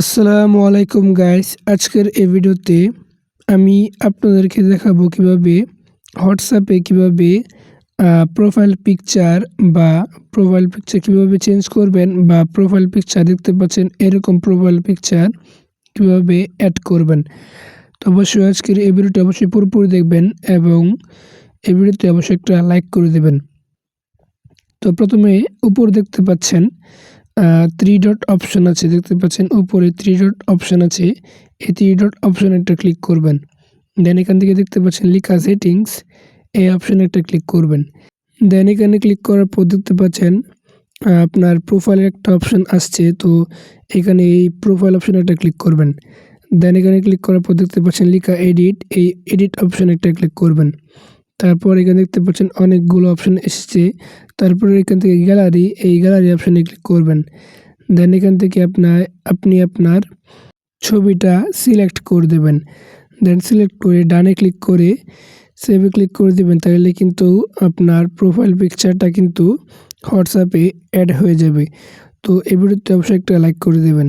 আসসালামু আলাইকুম গাইস আজকের এই ভিডিওতে আমি আপনাদেরকে দেখাবো কীভাবে হোয়াটসঅ্যাপে কীভাবে প্রোফাইল পিকচার বা প্রোফাইল পিকচার কীভাবে চেঞ্জ করবেন বা প্রোফাইল পিকচার দেখতে পাচ্ছেন এরকম প্রোফাইল পিকচার কীভাবে অ্যাড করবেন। তো অবশ্যই আজকের এই ভিডিওটি অবশ্যই পুরোপুরি দেখবেন এবং এই ভিডিওতে অবশ্যই একটা লাইক করে দেবেন। তো প্রথমে উপর দেখতে পাচ্ছেন থ্রি ডট অপশন আছে, দেখতে পাচ্ছেন, উপরে থ্রি ডট অপশন আছে। এই থ্রি ডট অপশন একটা ক্লিক করবেন। দেন এখান থেকে দেখতে পাচ্ছেন, লিখা সেটিংস এই অপশানে একটা ক্লিক করবেন। দেন এখানে ক্লিক করার পর দেখতে পাচ্ছেন আপনার প্রোফাইলের একটা অপশান আসছে, তো এখানে এই প্রোফাইল অপশানে একটা ক্লিক করবেন। দেন এখানে ক্লিক করার পর দেখতে পাচ্ছেন, লিখা এডিট এই এডিট অপশানে একটা ক্লিক করবেন। তারপর এখানে দেখতে পাচ্ছেন অনেকগুলো অপশান এসেছে। তারপরে এখান থেকে গ্যালারি এই গ্যালারি অপশানে ক্লিক করবেন। দেন এখান থেকে আপনার, আপনি আপনার ছবিটা সিলেক্ট করে দেবেন। দেন সিলেক্ট করে ডানে ক্লিক করে সেভে ক্লিক করে দেবেন, তাহলে কিন্তু আপনার প্রোফাইল পিকচারটা কিন্তু হোয়াটসঅ্যাপে অ্যাড হয়ে যাবে। তো এই ভিডিওতে অবশ্যই একটা লাইক করে দেবেন।